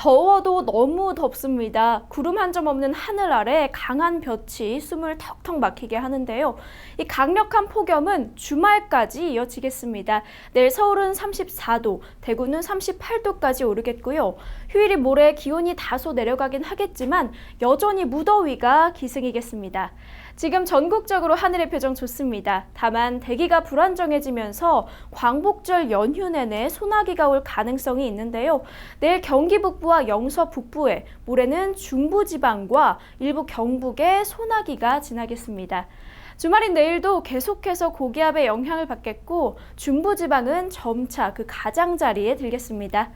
더워도 너무 덥습니다. 구름 한 점 없는 하늘 아래 강한 볕이 숨을 턱턱 막히게 하는데요. 이 강력한 폭염은 주말까지 이어지겠습니다. 내일 서울은 34도, 대구는 38도까지 오르겠고요. 휴일이 모레 기온이 다소 내려가긴 하겠지만 여전히 무더위가 기승이겠습니다. 지금 전국적으로 하늘의 표정 좋습니다. 다만 대기가 불안정해지면서 광복절 연휴 내내 소나기가 올 가능성이 있는데요. 내일 경기 북부 와 영서 북부에, 모레는 중부지방과 일부 경북에 소나기가 지나겠습니다. 주말인 내일도 계속해서 고기압의 영향을 받겠고 중부지방은 점차 그 가장자리에 들겠습니다.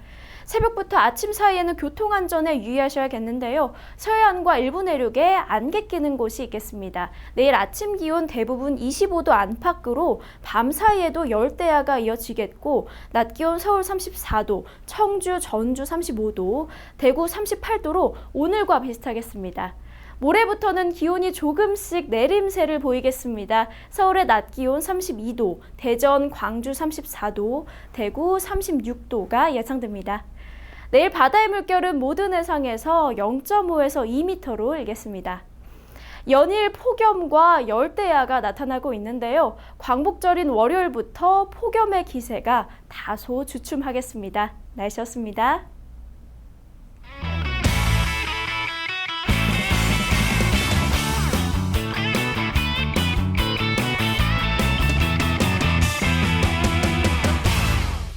새벽부터 아침 사이에는 교통안전에 유의하셔야겠는데요. 서해안과 일부 내륙에 안개 끼는 곳이 있겠습니다. 내일 아침 기온 대부분 25도 안팎으로 밤 사이에도 열대야가 이어지겠고 낮 기온 서울 34도, 청주, 전주 35도, 대구 38도로 오늘과 비슷하겠습니다. 모레부터는 기온이 조금씩 내림세를 보이겠습니다. 서울의 낮 기온 32도, 대전, 광주 34도, 대구 36도가 예상됩니다. 내일 바다의 물결은 모든 해상에서 0.5에서 2m로 일겠습니다. 연일 폭염과 열대야가 나타나고 있는데요. 광복절인 월요일부터 폭염의 기세가 다소 주춤하겠습니다. 날씨였습니다.